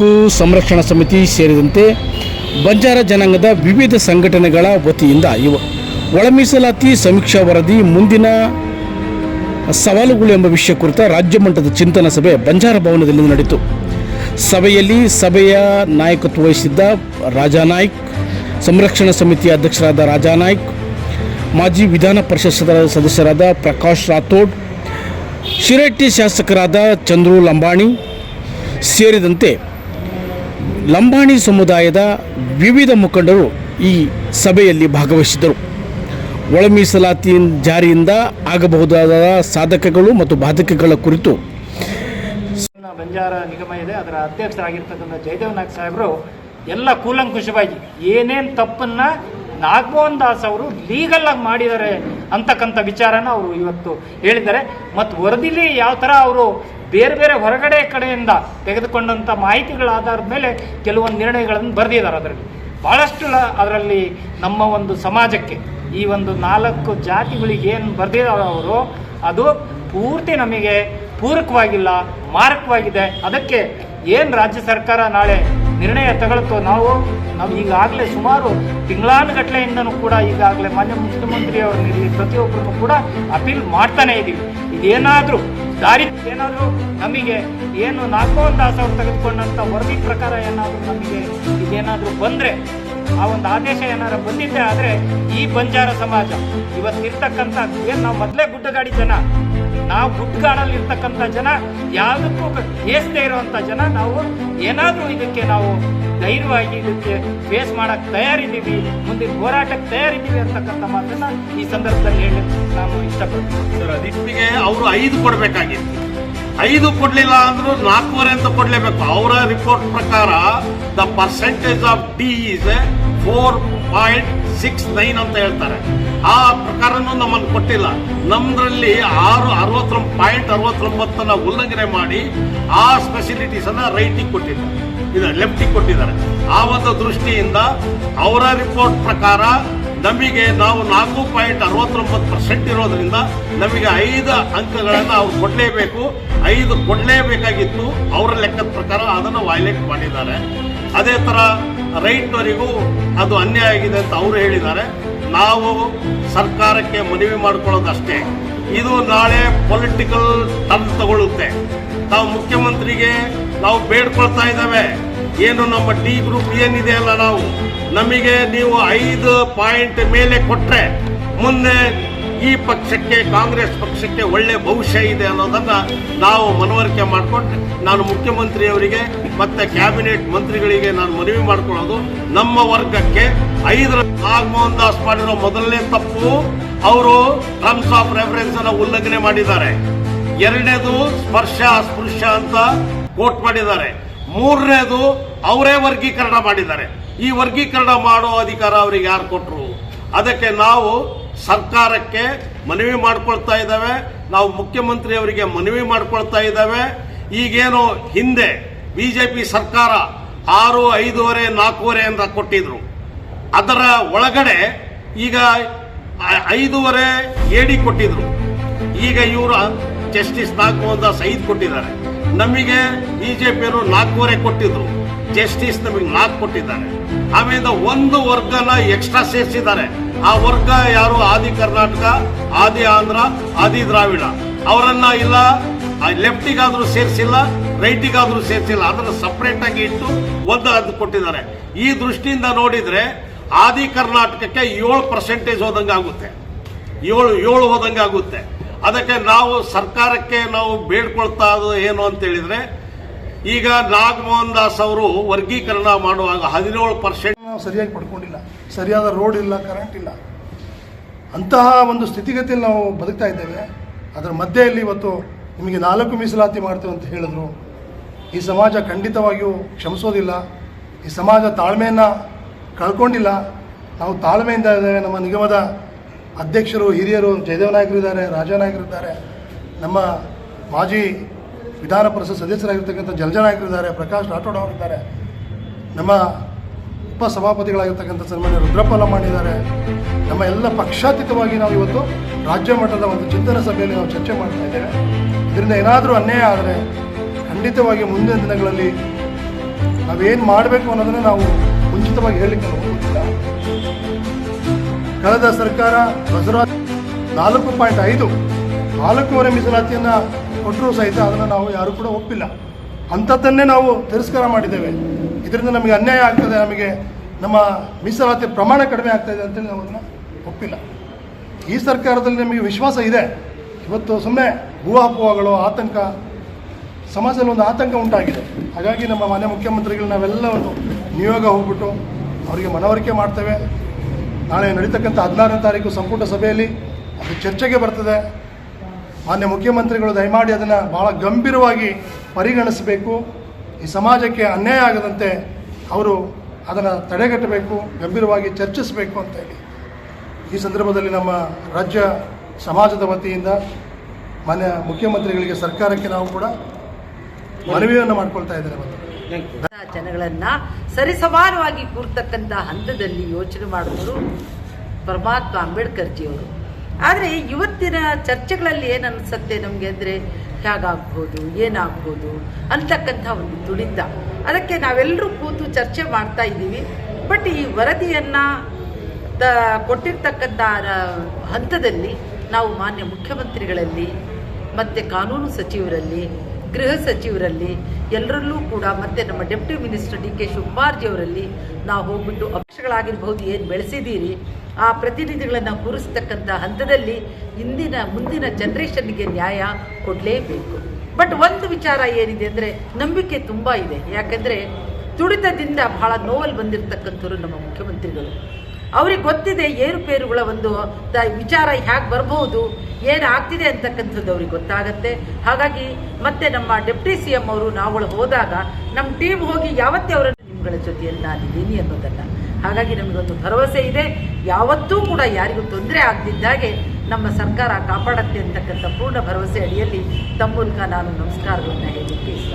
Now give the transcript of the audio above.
ಹಕ್ಕು ಸಂರಕ್ಷಣಾ ಸಮಿತಿ ಸೇರಿದಂತೆ ಬಂಜಾರ ಜನಾಂಗದ ವಿವಿಧ ಸಂಘಟನೆಗಳ ವತಿಯಿಂದ ಇವ ಒಳಮೀಸಲಾತಿ ಸಮೀಕ್ಷಾ ವರದಿ, ಮುಂದಿನ ಸವಾಲುಗಳು ಎಂಬ ವಿಷಯ ಕುರಿತ ರಾಜ್ಯ ಮಟ್ಟದ ಚಿಂತನಾ ಸಭೆ ಬಂಜಾರ ಭವನದಲ್ಲಿ ನಡೆಯಿತು. ಸಭೆಯಲ್ಲಿ ಸಭೆಯ ನಾಯಕತ್ವ ವಹಿಸಿದ್ದ ರಾಜಾನಾಯ್ಕ್ ಸಂರಕ್ಷಣಾ ಸಮಿತಿಯ ಅಧ್ಯಕ್ಷರಾದ ರಾಜಾನಾಯ್ಕ್ ಮಾಜಿ ವಿಧಾನ ಪರಿಷತ್ ಸದಸ್ಯರಾದ ಪ್ರಕಾಶ್ ರಾಥೋಡ್ ಶಿರಟ್ಟಿ ಶಾಸಕರಾದ ಚಂದ್ರು ಲಂಬಾಣಿ ಸೇರಿದಂತೆ ಲಂಬಾಣಿ ಸಮುದಾಯದ ವಿವಿಧ ಮುಖಂಡರು ಈ ಸಭೆಯಲ್ಲಿ ಭಾಗವಹಿಸಿದ್ದರು. ಒಳ ಮೀಸಲಾತಿ ಜಾರಿಯಿಂದ ಆಗಬಹುದಾದ ಸಾಧಕಗಳು ಮತ್ತು ಬಾಧಕಗಳ ಕುರಿತು ಬಂಜಾರ ನಿಗಮ ಇದೆ, ಅದರ ಅಧ್ಯಕ್ಷರಾಗಿರ್ತಕ್ಕಂಥ ಜಯದೇವ್ ನಾಯ್ಕ ಸಾಹೇಬರು ಎಲ್ಲ ಕೂಲಂಕುಷವಾಗಿ ಏನೇನು ತಪ್ಪನ್ನ ನಾಗಮೋಹನ್ ದಾಸ್ ಅವರು ಲೀಗಲ್ ಆಗಿ ಮಾಡಿದ್ದಾರೆ ಅಂತಕ್ಕಂಥ ವಿಚಾರನ ಅವರು ಇವತ್ತು ಹೇಳಿದ್ದಾರೆ. ಮತ್ತು ವರದಿಲಿ ಯಾವ ಥರ ಅವರು ಬೇರೆ ಬೇರೆ ಹೊರಗಡೆ ಕಡೆಯಿಂದ ತೆಗೆದುಕೊಂಡಂಥ ಮಾಹಿತಿಗಳ ಆಧಾರದ ಮೇಲೆ ಕೆಲವೊಂದು ನಿರ್ಣಯಗಳನ್ನು ಬರೆದಿದ್ದಾರೆ ಅದರಲ್ಲಿ. ಭಾಳಷ್ಟು ಅದರಲ್ಲಿ ನಮ್ಮ ಒಂದು ಸಮಾಜಕ್ಕೆ ಈ ಒಂದು ನಾಲ್ಕು ಜಾತಿಗಳಿಗೆ ಏನು ಬರೆದಿದ್ದಾರೆ ಅವರು, ಅದು ಪೂರ್ತಿ ನಮಗೆ ಪೂರಕವಾಗಿಲ್ಲ, ಮಾರಕವಾಗಿದೆ. ಅದಕ್ಕೆ ಏನು ರಾಜ್ಯ ಸರ್ಕಾರ ನಾಳೆ ನಿರ್ಣಯ ತಗೊಳ್ತೋ. ನಾವು ನಾವು ಈಗಾಗಲೇ ಸುಮಾರು ತಿಂಗಳಾನುಗಟ್ಟಲೆಯಿಂದನೂ ಕೂಡ ಈಗಾಗಲೇ ಮಾನ್ಯ ಮುಖ್ಯಮಂತ್ರಿಯವರಲ್ಲಿ ಪ್ರತಿಯೊಬ್ಬರನ್ನು ಕೂಡ ಅಪೀಲ್ ಮಾಡ್ತಾನೆ ಇದ್ದೀವಿ. ಇದೇನಾದರೂ ದಾರಿ ಏನಾದರೂ ನಮಗೆ ಏನು ನಾಲ್ಕೋನ್ ಒಂದು ಅವರು ತೆಗೆದುಕೊಂಡಂಥ ವರದಿ ಪ್ರಕಾರ ಏನಾದರೂ ನಮಗೆ ಇದೇನಾದರೂ ಬಂದರೆ, ಆ ಒಂದು ಆದೇಶ ಏನಾರ ಬಂದಿದ್ದೆ ಆದರೆ ಈ ಬಂಜಾರ ಸಮಾಜ ಇವತ್ತಿರ್ತಕ್ಕಂಥ ಏನು ನಾವು ಮೊದಲೇ ಗುಡ್ಡಗಾಡಿ ಜನ ನಾವು ಗುಡ್ಡಗಾಡಲ್ಲಿ ಇರ್ತಕ್ಕಂಥ ಜನ, ಯಾವುದಕ್ಕೂ ಏಸದೇ ಇರುವಂಥ ಜನ, ನಾವು ಏನಾದರೂ ಇದಕ್ಕೆ ನಾವು ಧೈರ್ಯವಾಗಿ ಇದಕ್ಕೆ ಫೇಸ್ ಮಾಡಕ್ಕೆ ತಯಾರಿದ್ದೀವಿ, ಮುಂದಿನ ಹೋರಾಟಕ್ಕೆ ತಯಾರಿದ್ದೀವಿ ಅಂತಕ್ಕಂಥ ಮಾತನ್ನ ಈ ಸಂದರ್ಭದಲ್ಲಿ ಹೇಳಿ ನಾವು ಇಷ್ಟಪಡ್ತೀವಿ. ಸರ್ ಅವರು ಐದು ಕೊಡಬೇಕಾಗಿತ್ತು. ಐದು ಕೊಡಲಿಲ್ಲ ಅಂದ್ರೂ ನಾಲ್ಕೂವರೆ ಅಂತ ಕೊಡಲೇಬೇಕು. ಅವರ ರಿಪೋರ್ಟ್ ಪ್ರಕಾರ the percentage of D is four point six nine ಅಂತ ಹೇಳ್ತಾರೆ. ಆ ಪ್ರಕಾರನೂ ನಮ್ಮನ್ನು ಕೊಟ್ಟಿಲ್ಲ. ನಮ್ಮದ್ರಲ್ಲಿ ಆರು ಅರವತ್ತೊಂಬತ್ತು ಪಾಯಿಂಟ್ ಅರವತ್ತೊಂಬತ್ತನ್ನ ಉಲ್ಲಂಘನೆ ಮಾಡಿ ಆ ಸ್ಪೆಸಿಲಿಟೀಸನ್ನು ರೈಟಿಗೆ ಕೊಟ್ಟಿದ್ದಾರೆ. ಇದು ಲೆಫ್ಟಿಗೆ ಕೊಟ್ಟಿದ್ದಾರೆ. ಆ ಒಂದು ದೃಷ್ಟಿಯಿಂದ ಅವರ ರಿಪೋರ್ಟ್ ಪ್ರಕಾರ ನಮಗೆ ನಾವು ನಾಲ್ಕು ಪಾಯಿಂಟ್ ಅರವತ್ತೊಂಬತ್ತು ಪರ್ಸೆಂಟ್ ಇರೋದ್ರಿಂದ ನಮಗೆ ಐದು ಅಂಕಗಳನ್ನು ಅವ್ರು ಕೊಡಲೇಬೇಕು. ಐದು ಕೊಡಲೇಬೇಕಾಗಿತ್ತು. ಅವರ ಲೆಕ್ಕದ ಪ್ರಕಾರ ಅದನ್ನು ವೈಲೇಟ್ ಮಾಡಿದ್ದಾರೆ. ಅದೇ ಥರ ರೈಟ್ನವರಿಗೂ ಅದು ಅನ್ಯಾಯ ಆಗಿದೆ ಅಂತ ಅವರು ಹೇಳಿದ್ದಾರೆ. ನಾವು ಸರ್ಕಾರಕ್ಕೆ ಮನವಿ ಮಾಡಿಕೊಳ್ಳೋದಷ್ಟೇ. ಇದು ನಾಳೆ ಪೊಲಿಟಿಕಲ್ ಟರ್ನ್ ತಗೊಳ್ಳುತ್ತೆ. ನಾವು ಮುಖ್ಯಮಂತ್ರಿಗೆ ನಾವು ಬೇಡ್ಕೊಳ್ತಾ ಇದ್ದಾವೆ. ಏನು ನಮ್ಮ ಡಿ ಗ್ರೂಪ್ ಏನಿದೆ ಅಲ್ಲ ನಾವು? ನಮಗೆ ನೀವು ಐದು ಪಾಯಿಂಟ್ ಮೇಲೆ ಕೊಟ್ಟರೆ ಮುಂದೆ ಈ ಪಕ್ಷಕ್ಕೆ, ಕಾಂಗ್ರೆಸ್ ಪಕ್ಷಕ್ಕೆ ಒಳ್ಳೆ ಭವಿಷ್ಯ ಇದೆ ಅನ್ನೋದನ್ನ ನಾವು ಮನವರಿಕೆ ಮಾಡಿಕೊಂಡು ನಾನು ಮುಖ್ಯಮಂತ್ರಿಯವರಿಗೆ ಮತ್ತೆ ಕ್ಯಾಬಿನೆಟ್ ಮಂತ್ರಿಗಳಿಗೆ ನಾನು ಮನವಿ ಮಾಡ್ಕೊಳ್ಳೋದು ನಮ್ಮ ವರ್ಗಕ್ಕೆ ಐದರ ನಾಗಮೋಹನ್ ದಾಸ್ ಮಾಡಿರೋ ಮೊದಲನೇ ತಪ್ಪು ಅವರು ಟರ್ಮ್ಸ್ ಆಫ್ ರೆಫರೆನ್ಸ್ ಅನ್ನು ಉಲ್ಲಂಘನೆ ಮಾಡಿದ್ದಾರೆ. ಎರಡನೇದು ಸ್ಪರ್ಶ ಅಸ್ಪೃಶ್ಯ ಅಂತ ಕೋಟ್ ಮಾಡಿದ್ದಾರೆ. ಮೂರನೇದು ಅವರೇ ವರ್ಗೀಕರಣ ಮಾಡಿದ್ದಾರೆ. ಈ ವರ್ಗೀಕರಣ ಮಾಡೋ ಅಧಿಕಾರ ಅವರಿಗೆ ಯಾರು ಕೊಟ್ಟರು ಅದಕ್ಕೆ ನಾವು ಸರ್ಕಾರಕ್ಕೆ ಮನವಿ ಮಾಡ್ಕೊಳ್ತಾ ಇದ್ದಾವೆ. ನಾವು ಮುಖ್ಯಮಂತ್ರಿಯವರಿಗೆ ಮನವಿ ಮಾಡ್ಕೊಳ್ತಾ ಇದ್ದಾವೆ. ಈಗೇನು ಹಿಂದೆ ಬಿಜೆಪಿ ಸರ್ಕಾರ ಆರು, ಐದೂವರೆ, ನಾಲ್ಕೂವರೆ ಅಂತ ಕೊಟ್ಟಿದ್ರು. ಅದರ ಒಳಗಡೆ ಈಗ ಐದೂವರೆ ಏಡಿ ಕೊಟ್ಟಿದ್ರು. ಈಗ ಇವರು ಜಸ್ಟಿಸ್ ನಾಲ್ಕು ಅಂತ ಐದು ಕೊಟ್ಟಿದ್ದಾರೆ. ನಮಗೆ ಬಿಜೆಪಿಯವರು ನಾಲ್ಕೂವರೆ ಕೊಟ್ಟಿದ್ರು. ಜಸ್ಟಿಸ್ ನಮಗೆ ನಾಲ್ಕು ಕೊಟ್ಟಿದ್ದಾರೆ. ಆಮೇಲೆ ಒಂದು ವರ್ಗನ ಎಕ್ಸ್ಟ್ರಾ ಸೇರಿಸಿದ್ದಾರೆ. ಆ ವರ್ಗ ಯಾರು? ಆದಿ ಕರ್ನಾಟಕ, ಆದಿ ಆಂಧ್ರ, ಆದಿ ದ್ರಾವಿಡ. ಅವರನ್ನ ಇಲ್ಲ ಲೆಫ್ಟಿಗಾದ್ರೂ ಸೇರಿಸಿಲ್ಲ, ರೈಟಿಗಾದ್ರೂ ಸೇರಿಸಿಲ್ಲ. ಅದನ್ನು ಸಪರೇಟ್ ಆಗಿ ಇಟ್ಟು ಒಂದು ಅದು ಕೊಟ್ಟಿದ್ದಾರೆ. ಈ ದೃಷ್ಟಿಯಿಂದ ನೋಡಿದ್ರೆ ಆದಿ ಕರ್ನಾಟಕಕ್ಕೆ ಏಳು ಪರ್ಸೆಂಟೇಜ್ ಹೋದಂಗೆ ಆಗುತ್ತೆ. ಏಳು ಏಳು ಹೋದಂಗೆ ಆಗುತ್ತೆ. ಅದಕ್ಕೆ ನಾವು ಸರ್ಕಾರಕ್ಕೆ ನಾವು ಬೇಡ್ಕೊಳ್ತಾ ಏನು ಅಂತ ಹೇಳಿದ್ರೆ, ಈಗ ನಾಗಮೋಹನ್ ದಾಸ್ ಅವರು ವರ್ಗೀಕರಣ ಮಾಡುವಾಗ ಹದಿನೇಳು ಪರ್ಸೆಂಟ್ ಸರಿಯಾಗಿ ಪಡ್ಕೊಂಡಿಲ್ಲ. ಸರಿಯಾದ ರೋಡ್ ಇಲ್ಲ ಕರೆಂಟ್ ಇಲ್ಲ. ಅಂತಹ ಒಂದು ಸ್ಥಿತಿಗತಿಯಲ್ಲಿ ನಾವು ಬದುಕ್ತಾ ಇದ್ದೇವೆ. ಅದರ ಮಧ್ಯೆಯಲ್ಲಿ ಇವತ್ತು ನಿಮಗೆ ನಾಲ್ಕು ಮೀಸಲಾತಿ ಮಾಡ್ತೇವೆ ಅಂತ ಹೇಳಿದ್ರು. ಈ ಸಮಾಜ ಖಂಡಿತವಾಗಿಯೂ ಕ್ಷಮಿಸೋದಿಲ್ಲ. ಈ ಸಮಾಜ ತಾಳ್ಮೆಯನ್ನು ಕಳ್ಕೊಂಡಿಲ್ಲ. ನಾವು ತಾಳ್ಮೆಯಿಂದ ಇದ್ದೇವೆ. ನಮ್ಮ ನಿಗಮದ ಅಧ್ಯಕ್ಷರು, ಹಿರಿಯರು, ಜಯದೇವ ನಾಯಕರಿದ್ದಾರೆ ರಾಜಾ ನಾಯಕರಿದ್ದಾರೆ ನಮ್ಮ ಮಾಜಿ ವಿಧಾನ ಪರಿಷತ್ ಸದಸ್ಯರಾಗಿರ್ತಕ್ಕಂಥ ಜಲಜ ನಾಯಕರಿದ್ದಾರೆ ಪ್ರಕಾಶ್ ರಾಠೋಡ್ ಅವರಿದ್ದಾರೆ ನಮ್ಮ ಉಪ ಸಭಾಪತಿಗಳಾಗಿರ್ತಕ್ಕಂಥ ಸನ್ಮಾನ್ಯ ರುದ್ರಪ್ಪ ಮಾಡಿದ್ದಾರೆ. ನಮ್ಮ ಎಲ್ಲ ಪಕ್ಷಾತೀತವಾಗಿ ನಾವು ಇವತ್ತು ರಾಜ್ಯ ಮಟ್ಟದ ಒಂದು ಚಿಂತನ ಸಭೆಯಲ್ಲಿ ನಾವು ಚರ್ಚೆ ಮಾಡ್ತಾ ಇದ್ದೇವೆ. ಇದರಿಂದ ಏನಾದರೂ ಅನ್ಯಾಯ ಆದರೆ ಖಂಡಿತವಾಗಿ ಮುಂದಿನ ದಿನಗಳಲ್ಲಿ ನಾವೇನು ಮಾಡಬೇಕು ಅನ್ನೋದನ್ನು ನಾವು ಮುಂಚಿತವಾಗಿ ಹೇಳಲಿಕ್ಕೆ ಕಳೆದ ಸರ್ಕಾರ ಬಸವರಾಜ್ ನಾಲ್ಕು ಪಾಯಿಂಟ್ ಐದು, ನಾಲ್ಕೂವರೆ ಮೀಸಲಾತಿಯನ್ನು ಕೊಟ್ಟರೂ ಸಹಿತ ಅದನ್ನು ನಾವು ಯಾರು ಕೂಡ ಒಪ್ಪಿಲ್ಲ. ಅಂಥದ್ದನ್ನೇ ನಾವು ತಿರಸ್ಕಾರ ಮಾಡಿದ್ದೇವೆ. ಇದರಿಂದ ನಮಗೆ ಅನ್ಯಾಯ ಆಗ್ತದೆ, ನಮಗೆ ನಮ್ಮ ಮೀಸಲಾತಿ ಪ್ರಮಾಣ ಕಡಿಮೆ ಆಗ್ತಾಯಿದೆ ಅಂತೇಳಿ ನಾವು ಅದನ್ನು ಒಪ್ಪಿಲ್ಲ. ಈ ಸರ್ಕಾರದಲ್ಲಿ ನಮಗೆ ವಿಶ್ವಾಸ ಇದೆ. ಇವತ್ತು ಸುಮ್ಮನೆ ಊಹಾಪೋಹಗಳು ಆತಂಕ, ಸಮಾಜದಲ್ಲಿ ಒಂದು ಆತಂಕ ಉಂಟಾಗಿದೆ. ಹಾಗಾಗಿ ನಮ್ಮ ಮಾನ್ಯ ಮುಖ್ಯಮಂತ್ರಿಗಳು ನಾವೆಲ್ಲವನ್ನು ನಿಯೋಗ ಹೋಗ್ಬಿಟ್ಟು ಅವರಿಗೆ ಮನವರಿಕೆ ಮಾಡ್ತೇವೆ. ನಾಳೆ ನಡೀತಕ್ಕಂಥ ಹದಿನಾರನೇ ತಾರೀಕು ಸಂಪುಟ ಸಭೆಯಲ್ಲಿ ಅದು ಚರ್ಚೆಗೆ ಬರ್ತದೆ. ಮಾನ್ಯ ಮುಖ್ಯಮಂತ್ರಿಗಳು ದಯಮಾಡಿ ಅದನ್ನು ಭಾಳ ಗಂಭೀರವಾಗಿ ಪರಿಗಣಿಸಬೇಕು. ಈ ಸಮಾಜಕ್ಕೆ ಅನ್ಯಾಯ ಆಗದಂತೆ ಅವರು ಅದನ್ನು ತಡೆಗಟ್ಟಬೇಕು, ಗಂಭೀರವಾಗಿ ಚರ್ಚಿಸಬೇಕು ಅಂತ ಹೇಳಿ. ಈ ಸಂದರ್ಭದಲ್ಲಿ ನಮ್ಮ ರಾಜ್ಯ ಸಮಾಜದ ವತಿಯಿಂದ ಮಾನ್ಯ ಮುಖ್ಯಮಂತ್ರಿಗಳಿಗೆ ಸರ್ಕಾರಕ್ಕೆ ನಾವು ಕೂಡ ಮನವಿಯನ್ನು ಮಾಡ್ಕೊಳ್ತಾ ಇದ್ದೇವೆ ಜನಗಳನ್ನ ಸರಿಸಮಾನವಾಗಿ ಕೂರ್ತಕ್ಕಂಥ ಹಂತದಲ್ಲಿ ಯೋಚನೆ ಮಾಡಿದ್ರು ಪರಮಾತ್ಮ ಅಂಬೇಡ್ಕರ್ ಜಿಯವರು ಆದರೆ ಇವತ್ತಿನ ಚರ್ಚೆಗಳಲ್ಲಿ ಏನು ಅನಿಸುತ್ತೆ ನಮಗೆ ಅಂದರೆ ಹೇಗಾಗ್ಬೋದು ಏನಾಗ್ಬೋದು ಅಂತಕ್ಕಂಥ ಒಂದು ತುಡಿತ ಅದಕ್ಕೆ ನಾವೆಲ್ಲರೂ ಕೂತು ಚರ್ಚೆ ಮಾಡ್ತಾ ಇದ್ದೀವಿ. ಬಟ್ ಈ ವರದಿಯನ್ನು ತ ಕೊಟ್ಟಿರ್ತಕ್ಕಂಥ ಹಂತದಲ್ಲಿ ನಾವು ಮಾನ್ಯ ಮುಖ್ಯಮಂತ್ರಿಗಳಲ್ಲಿ ಮತ್ತು ಕಾನೂನು ಸಚಿವರಲ್ಲಿ, ಗೃಹ ಸಚಿವರಲ್ಲಿ ಎಲ್ಲರಲ್ಲೂ ಕೂಡ ಮತ್ತೆ ನಮ್ಮ ಡೆಪ್ಟಿ ಮಿನಿಸ್ಟರ್ ಡಿ ಕೆ ಶಿವಕುಮಾರ್ಜಿಯವರಲ್ಲಿ ನಾವು ಹೋಗ್ಬಿಟ್ಟು ಅಪಕ್ಷಗಳಾಗಿರ್ಬೋದು ಏನು ಬೆಳೆಸಿದ್ದೀರಿ? ಆ ಪ್ರತಿನಿಧಿಗಳನ್ನು ಕೂರಿಸ್ತಕ್ಕಂಥ ಹಂತದಲ್ಲಿ ಇಂದಿನ, ಮುಂದಿನ ಜನ್ರೇಷನ್ಗೆ ನ್ಯಾಯ ಕೊಡಲೇಬೇಕು. ಬಟ್ ಒಂದು ವಿಚಾರ ಏನಿದೆ ಅಂದರೆ ನಂಬಿಕೆ ತುಂಬ ಇದೆ. ಯಾಕಂದರೆ ತುಡಿತದಿಂದ ಬಹಳ ನೋವಲ್ಲಿ ಬಂದಿರತಕ್ಕಂಥವ್ರು ನಮ್ಮ ಮುಖ್ಯಮಂತ್ರಿಗಳು. ಅವ್ರಿಗೆ ಗೊತ್ತಿದೆ ಏರುಪೇರುಗಳ ಒಂದು ವಿಚಾರ ಹೇಗೆ ಬರಬಹುದು ಏನು ಆಗ್ತಿದೆ ಅಂತಕ್ಕಂಥದ್ದು ಅವ್ರಿಗೆ ಗೊತ್ತಾಗತ್ತೆ. ಹಾಗಾಗಿ ಮತ್ತೆ ನಮ್ಮ ಡೆಪ್ಟಿ ಸಿ ಎಂ ಅವರು ನಾವುಗಳು ಹೋದಾಗ ನಮ್ಮ ಟೀಮ್ ಹೋಗಿ ಯಾವತ್ತೇ ಅವರನ್ನು ನಿಮ್ಗಳ ಜೊತೆಯಲ್ಲಿ ನಾನಿದ್ದೀನಿ ಅನ್ನೋದಲ್ಲ ಹಾಗಾಗಿ ನಮಗೊಂದು ಭರವಸೆ ಇದೆ. ಯಾವತ್ತೂ ಕೂಡ ಯಾರಿಗೂ ತೊಂದರೆ ಆಗದಿದ್ದಾಗೆ ನಮ್ಮ ಸರ್ಕಾರ ಕಾಪಾಡುತ್ತೆ ಅಂತಕ್ಕಂಥ ಪೂರ್ಣ ಭರವಸೆ ಅಡಿಯಲ್ಲಿ ತಮ್ಮ ಮೂಲಕ ನಾನು ನಮಸ್ಕಾರಗಳನ್ನು ಹೇಳಲಿಕ್ಕೆ ಇಷ್ಟ